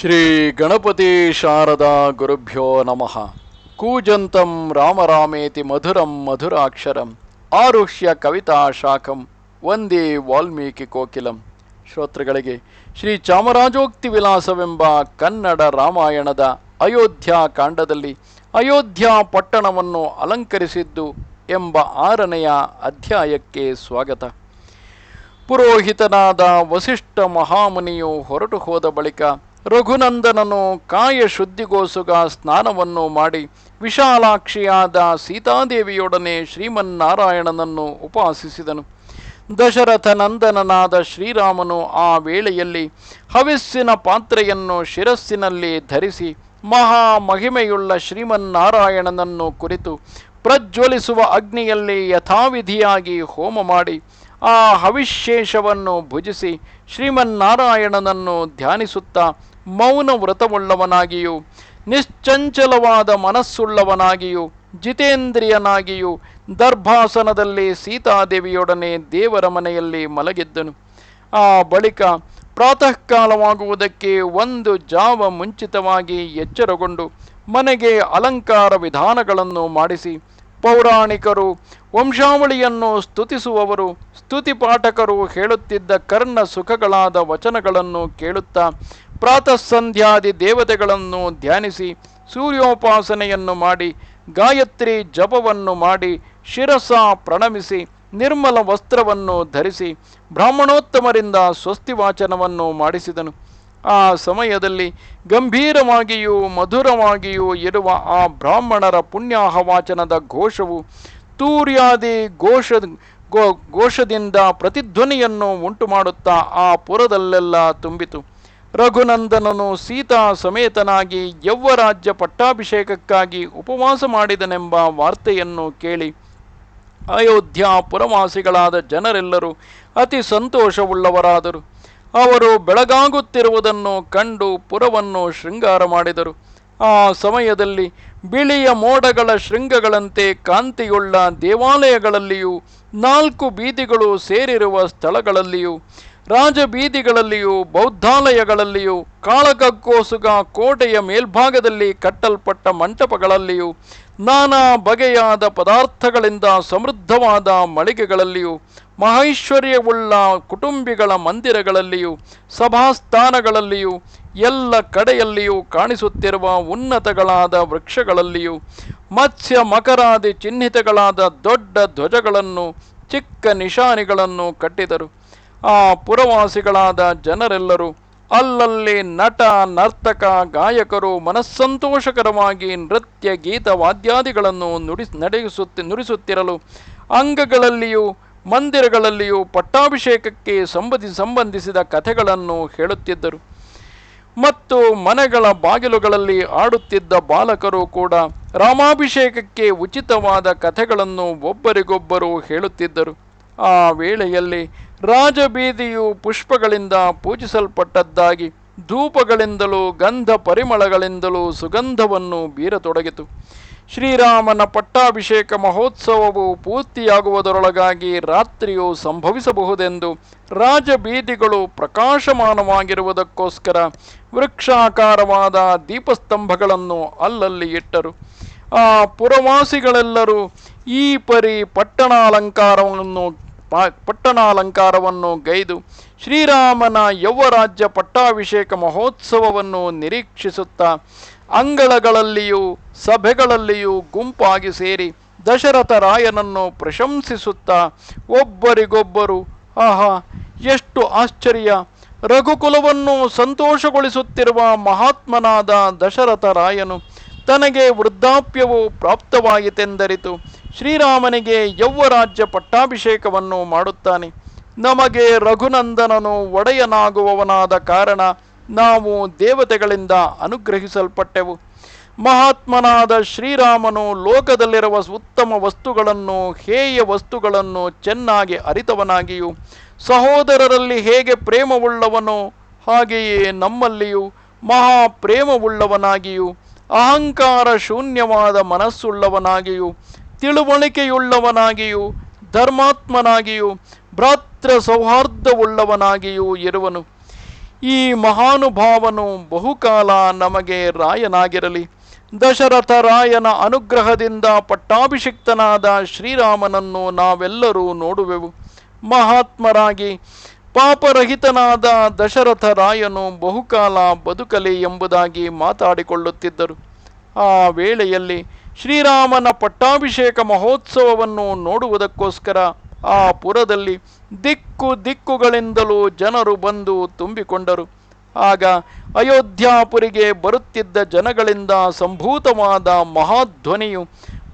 ಶ್ರೀ ಗಣಪತಿ ಶಾರದಾ ಗುರುಭ್ಯೋ ನಮಃ. ಕೂಜಂತಂ ರಾಮರಾಮೇತಿ ಮಧುರಂ ಮಧುರಾಕ್ಷರಂ. ಆರುಷ್ಯ ಕವಿತಾ ಶಾಖಂ. ವಂದೇ ವಾಲ್ಮೀಕಿ ಕೋಕಿಲಂ. ಶ್ರೋತೃಗಳಿಗೆ, ಶ್ರೀ ಚಾಮರಾಜೋಕ್ತಿ ವಿಲಾಸವೆಂಬ ಕನ್ನಡ ರಾಮಾಯಣದ ಅಯೋಧ್ಯ ಕಾಂಡದಲ್ಲಿ ಅಯೋಧ್ಯ ಪಟ್ಟಣವನ್ನು ಅಲಂಕರಿಸಿದ್ದು ಎಂಬ ಆರನೆಯ ಅಧ್ಯಾಯಕ್ಕೆ ಸ್ವಾಗತ. ಪುರೋಹಿತನಾದ ವಸಿಷ್ಠ ಮಹಾಮುನಿಯು ಹೊರಟು ಹೋದ ಬಳಿಕ ರಘುನಂದನನು ಕಾಯ ಶುದ್ಧಿಗೋಸುಗ ಸ್ನಾನವನ್ನು ಮಾಡಿ ವಿಶಾಲಾಕ್ಷಿಯಾದ ಸೀತಾದೇವಿಯೊಡನೆ ಶ್ರೀಮನ್ನಾರಾಯಣನನ್ನು ಉಪಾಸಿಸಿದನು. ದಶರಥ ನಂದನನಾದ ಶ್ರೀರಾಮನು ಆ ವೇಳೆಯಲ್ಲಿ ಹವಿಸ್ಸಿನ ಪಾತ್ರೆಯನ್ನು ಶಿರಸ್ಸಿನಲ್ಲಿ ಧರಿಸಿ ಮಹಾ ಮಹಿಮೆಯುಳ್ಳ ಶ್ರೀಮನ್ನಾರಾಯಣನನ್ನು ಕುರಿತು ಪ್ರಜ್ವಲಿಸುವ ಅಗ್ನಿಯಲ್ಲಿ ಯಥಾವಿಧಿಯಾಗಿ ಹೋಮ ಮಾಡಿ ಆ ಹವಿಶೇಷವನ್ನು ಭುಜಿಸಿ ಶ್ರೀಮನ್ನಾರಾಯಣನನ್ನು ಧ್ಯಾನಿಸುತ್ತಾ ಮೌನ ವ್ರತವುಳ್ಳವನಾಗಿಯೂ, ನಿಶ್ಚಂಚಲವಾದ ಮನಸ್ಸುಳ್ಳವನಾಗಿಯೂ, ಜಿತೇಂದ್ರಿಯನಾಗಿಯೂ, ದರ್ಭಾಸನದಲ್ಲಿ ಸೀತಾದೇವಿಯೊಡನೆ ದೇವರ ಮನೆಯಲ್ಲಿ ಮಲಗಿದ್ದನು. ಆ ಬಳಿಕ ಪ್ರಾತಃ ಕಾಲವಾಗುವುದಕ್ಕೆ ಒಂದು ಜಾವ ಮುಂಚಿತವಾಗಿ ಎಚ್ಚರಗೊಂಡು ಮನೆಗೆ ಅಲಂಕಾರ ವಿಧಾನಗಳನ್ನು ಮಾಡಿಸಿ, ಪೌರಾಣಿಕರು, ವಂಶಾವಳಿಯನ್ನು ಸ್ತುತಿಸುವವರು ಸ್ತುತಿ ಪಾಠಕರು ಹೇಳುತ್ತಿದ್ದ ಕರ್ಣ ಸುಖಗಳಾದ ವಚನಗಳನ್ನು ಕೇಳುತ್ತಾ ಪ್ರಾತಃ ಸಂಧ್ಯಾದಿ ದೇವತೆಗಳನ್ನು ಧ್ಯಾನಿಸಿ ಸೂರ್ಯೋಪಾಸನೆಯನ್ನು ಮಾಡಿ, ಗಾಯತ್ರಿ ಜಪವನ್ನು ಮಾಡಿ, ಶಿರಸ ಪ್ರಣಮಿಸಿ, ನಿರ್ಮಲ ವಸ್ತ್ರವನ್ನು ಧರಿಸಿ, ಬ್ರಾಹ್ಮಣೋತ್ತಮರಿಂದ ಸ್ವಸ್ತಿ ವಾಚನವನ್ನು ಮಾಡಿಸಿದನು. ಆ ಸಮಯದಲ್ಲಿ ಗಂಭೀರವಾಗಿಯೂ ಮಧುರವಾಗಿಯೂ ಇರುವ ಆ ಬ್ರಾಹ್ಮಣರ ಪುಣ್ಯಾಹವಾಚನದ ಘೋಷವು ತೂರ್ಯಾದಿ ಘೋಷ ಘೋಷದಿಂದ ಪ್ರತಿಧ್ವನಿಯನ್ನು ಉಂಟು ಮಾಡುತ್ತಾ ಆ ಪುರದಲ್ಲೆಲ್ಲ ತುಂಬಿತು. ರಘುನಂದನನು ಸೀತಾ ಸಮೇತನಾಗಿ ಯೌವರಾಜ್ಯ ಪಟ್ಟಾಭಿಷೇಕಕ್ಕಾಗಿ ಉಪವಾಸ ಮಾಡಿದನೆಂಬ ವಾರ್ತೆಯನ್ನು ಕೇಳಿ ಅಯೋಧ್ಯ ಪುರವಾಸಿಗಳಾದ ಜನರೆಲ್ಲರೂ ಅತಿ ಸಂತೋಷವುಳ್ಳವರಾದರು. ಅವರು ಬೆಳಗಾಗುತ್ತಿರುವುದನ್ನು ಕಂಡು ಪುರವನ್ನು ಶೃಂಗಾರ ಮಾಡಿದರು. ಆ ಸಮಯದಲ್ಲಿ ಬಿಳಿಯ ಮೋಡಗಳ ಶೃಂಗಗಳಂತೆ ಕಾಂತಿಯುಳ್ಳ ದೇವಾಲಯಗಳಲ್ಲಿಯೂ ನಾಲ್ಕು ಬೀದಿಗಳು ಸೇರಿರುವ ಸ್ಥಳಗಳಲ್ಲಿಯೂ ರಾಜಬೀದಿಗಳಲ್ಲಿಯೂ, ಬೌದ್ಧಾಲಯಗಳಲ್ಲಿಯೂ ಕಾಳಕಕ್ಕೋಸುಗ ಕೋಟೆಯ ಮೇಲ್ಭಾಗದಲ್ಲಿ ಕಟ್ಟಲ್ಪಟ್ಟ ಮಂಟಪಗಳಲ್ಲಿಯೂ, ನಾನಾ ಬಗೆಯಾದ ಪದಾರ್ಥಗಳಿಂದ ಸಮೃದ್ಧವಾದ ಮಳಿಗೆಗಳಲ್ಲಿಯೂ, ಮಹೈಶ್ವರ್ಯವುಳ್ಳ ಕುಟುಂಬಿಗಳ ಮಂದಿರಗಳಲ್ಲಿಯೂ, ಸಭಾಸ್ಥಾನಗಳಲ್ಲಿಯೂ, ಎಲ್ಲ ಕಡೆಯಲ್ಲಿಯೂ ಕಾಣಿಸುತ್ತಿರುವ ಉನ್ನತಗಳಾದ ವೃಕ್ಷಗಳಲ್ಲಿಯೂ, ಮತ್ಸ್ಯ ಮಕರಾದಿ ಚಿಹ್ನಿತಗಳಾದ ದೊಡ್ಡ ಧ್ವಜಗಳನ್ನು, ಚಿಕ್ಕ ನಿಶಾನಿಗಳನ್ನು ಕಟ್ಟಿದರು. ಆ ಪುರವಾಸಿಗಳಾದ ಜನರೆಲ್ಲರೂ ಅಲ್ಲಲ್ಲಿ ನಟ, ನರ್ತಕ, ಗಾಯಕರು ಮನಸ್ಸಂತೋಷಕರವಾಗಿ ನೃತ್ಯ, ಗೀತ, ವಾದ್ಯಾದಿಗಳನ್ನು ನುಡಿ ನಡೆಸುತ್ತಿ ನುಡಿಸುತ್ತಿರಲು ಅಂಗಗಳಲ್ಲಿಯೂ, ಮಂದಿರಗಳಲ್ಲಿಯೂ ಪಟ್ಟಾಭಿಷೇಕಕ್ಕೆ ಸಂಬಂಧಿ, ಸಂಬಂಧಿಸಿದ ಕಥೆಗಳನ್ನು ಹೇಳುತ್ತಿದ್ದರು. ಮತ್ತು ಮನೆಗಳ ಬಾಗಿಲುಗಳಲ್ಲಿ ಆಡುತ್ತಿದ್ದ ಬಾಲಕರು ಕೂಡ ರಾಮಾಭಿಷೇಕಕ್ಕೆ ಉಚಿತವಾದ ಕಥೆಗಳನ್ನು ಒಬ್ಬರಿಗೊಬ್ಬರು ಹೇಳುತ್ತಿದ್ದರು. ಆ ವೇಳೆಯಲ್ಲಿ ರಾಜಬೀದಿಯು ಪುಷ್ಪಗಳಿಂದ ಪೂಜಿಸಲ್ಪಟ್ಟದ್ದಾಗಿ ಧೂಪಗಳಿಂದಲೂ ಗಂಧ ಪರಿಮಳಗಳಿಂದಲೂ ಸುಗಂಧವನ್ನು ಬೀರತೊಡಗಿತು. ಶ್ರೀರಾಮನ ಪಟ್ಟಾಭಿಷೇಕ ಮಹೋತ್ಸವವು ಪೂರ್ತಿಯಾಗುವುದರೊಳಗಾಗಿ ರಾತ್ರಿಯು ಸಂಭವಿಸಬಹುದೆಂದು ರಾಜಬೀದಿಗಳು ಪ್ರಕಾಶಮಾನವಾಗಿರುವುದಕ್ಕೋಸ್ಕರ ವೃಕ್ಷಾಕಾರವಾದ ದೀಪಸ್ತಂಭಗಳನ್ನು ಅಲ್ಲಲ್ಲಿ ಇಟ್ಟರು. ಆ ಪುರವಾಸಿಗಳೆಲ್ಲರೂ ಈ ಪರಿ ಪಟ್ಟಣಾಲಂಕಾರವನ್ನು ಪಟ್ಟಣಾಲಂಕಾರವನ್ನು ಗೈದು ಶ್ರೀರಾಮನ ಯೌವರಾಜ್ಯ ಪಟ್ಟಾಭಿಷೇಕ ಮಹೋತ್ಸವವನ್ನು ನಿರೀಕ್ಷಿಸುತ್ತಾ ಅಂಗಳಗಳಲ್ಲಿಯೂ ಸಭೆಗಳಲ್ಲಿಯೂ ಗುಂಪಾಗಿ ಸೇರಿ ದಶರಥ ರಾಯನನ್ನು ಪ್ರಶಂಸಿಸುತ್ತಾ ಒಬ್ಬರಿಗೊಬ್ಬರು, ಆಹಾ, ಎಷ್ಟು ಆಶ್ಚರ್ಯ! ರಘುಕುಲವನ್ನು ಸಂತೋಷಗೊಳಿಸುತ್ತಿರುವ ಮಹಾತ್ಮನಾದ ದಶರಥ ರಾಯನು ತನಗೆ ವೃದ್ಧಾಪ್ಯವು ಪ್ರಾಪ್ತವಾಯಿತೆಂದರಿತು. ಶ್ರೀರಾಮನಿಗೆ ಯೌವರಾಜ್ಯ ಪಟ್ಟಾಭಿಷೇಕವನ್ನು ಮಾಡುತ್ತಾನೆ. ನಮಗೆ ರಘುನಂದನನು ಒಡೆಯನಾಗುವವನಾದ ಕಾರಣ ನಾವು ದೇವತೆಗಳಿಂದ ಅನುಗ್ರಹಿಸಲ್ಪಟ್ಟೆವು. ಮಹಾತ್ಮನಾದ ಶ್ರೀರಾಮನು ಲೋಕದಲ್ಲಿರುವ ಉತ್ತಮ ವಸ್ತುಗಳನ್ನು, ಹೇಯ ವಸ್ತುಗಳನ್ನು ಚೆನ್ನಾಗಿ ಅರಿತವನಾಗಿಯೂ, ಸಹೋದರರಲ್ಲಿ ಹೇಗೆ ಪ್ರೇಮವುಳ್ಳವನೋ ಹಾಗೆಯೇ ನಮ್ಮಲ್ಲಿಯೂ ಮಹಾ ಪ್ರೇಮವುಳ್ಳವನಾಗಿಯೂ ಅಹಂಕಾರ ಶೂನ್ಯವಾದ ಮನಸ್ಸುಳ್ಳವನಾಗಿಯೂ ತಿಳುವಳಿಕೆಯುಳ್ಳವನಾಗಿಯೂ, ಧರ್ಮಾತ್ಮನಾಗಿಯೂ ಭ್ರಾತೃ ಸೌಹಾರ್ದವುಳ್ಳವನಾಗಿಯೂ ಇರುವನು. ಈ ಮಹಾನುಭಾವನು ಬಹುಕಾಲ ನಮಗೆ ರಾಯನಾಗಿರಲಿ. ದಶರಥ ರಾಯನ ಅನುಗ್ರಹದಿಂದ ಪಟ್ಟಾಭಿಷಿಕ್ತನಾದ ಶ್ರೀರಾಮನನ್ನು ನಾವೆಲ್ಲರೂ ನೋಡುವೆವು. ಮಹಾತ್ಮರಾಗಿ ಪಾಪರಹಿತನಾದ ದಶರಥ ರಾಯನು ಬಹುಕಾಲ ಬದುಕಲಿ ಎಂಬುದಾಗಿ ಮಾತಾಡಿಕೊಳ್ಳುತ್ತಿದ್ದರು. ಆ ವೇಳೆಯಲ್ಲಿ ಶ್ರೀರಾಮನ ಪಟ್ಟಾಭಿಷೇಕ ಮಹೋತ್ಸವವನ್ನು ನೋಡುವುದಕ್ಕೋಸ್ಕರ ಆ ಪುರದಲ್ಲಿ ದಿಕ್ಕು ದಿಕ್ಕುಗಳಿಂದಲೂ ಜನರು ಬಂದು ತುಂಬಿಕೊಂಡರು. ಆಗ ಅಯೋಧ್ಯಾಪುರಿಗೆ ಬರುತ್ತಿದ್ದ ಜನಗಳಿಂದ ಸಂಭೂತವಾದ ಮಹಾಧ್ವನಿಯು,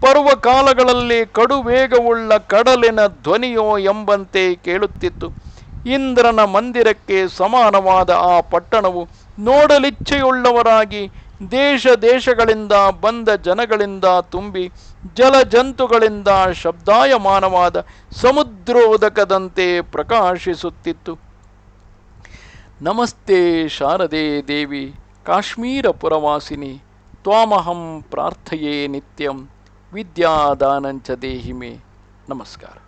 ಪರ್ವಕಾಲಗಳಲ್ಲಿ ಕಡುವೇಗವುಳ್ಳ ಕಡಲಿನ ಧ್ವನಿಯೋ ಎಂಬಂತೆ ಕೇಳುತ್ತಿತ್ತು. ಇಂದ್ರನ ಮಂದಿರಕ್ಕೆ ಸಮಾನವಾದ ಆ ಪಟ್ಟಣವು ನೋಡಲಿಚ್ಛೆಯುಳ್ಳವರಾಗಿ ದೇಶ ದೇಶಗಳಿಂದ ಬಂದ ಜನಗಳಿಂದ ತುಂಬಿ ಜಲಜಂತುಗಳಿಂದ ಶಬ್ದಾಯಮಾನವಾದ ಸಮುದ್ರೋದಕದಂತೆ ಪ್ರಕಾಶಿಸುತ್ತಿತ್ತು. ನಮಸ್ತೆ ಶಾರದೆ ದೇವಿ ಕಾಶ್ಮೀರ ಪುರವಾಸಿನಿ ತ್ವಾಮಹಂ ಪ್ರಾರ್ಥಯೇ ನಿತ್ಯಂ, ವಿದ್ಯಾದಾನಂಚ ದೇಹಿಮೆ. ನಮಸ್ಕಾರ.